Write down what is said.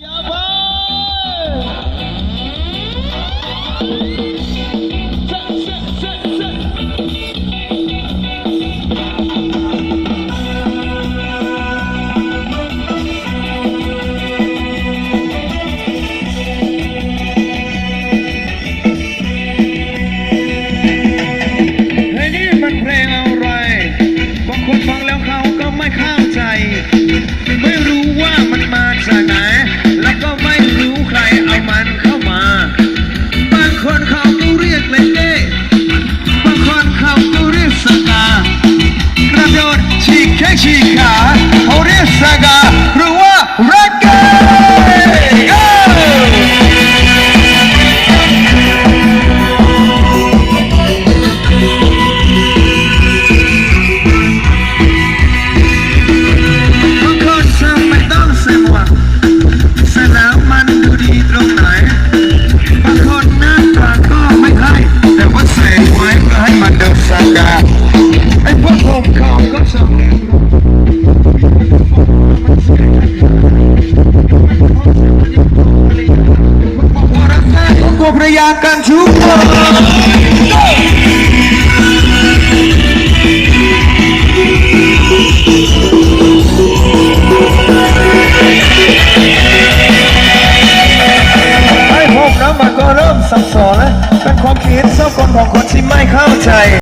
อย่ ฉีกแข้งฉีกขาเขาเรียกสกาหรือว่ารักเกบางคนทำไม่ต้องเสียหวังสนามมันดูดีตรงไหนบางคนหน้าตาก็ไม่ค่แต่ว่าใส่ไว้ก็ให้มันดูสง่า พยายามกันทุกไอ้พวกนั้นมันก็เริ่มสับสนแล้วเป็นความคิดเศร้าคนของคนที่ไม่เข้าใจ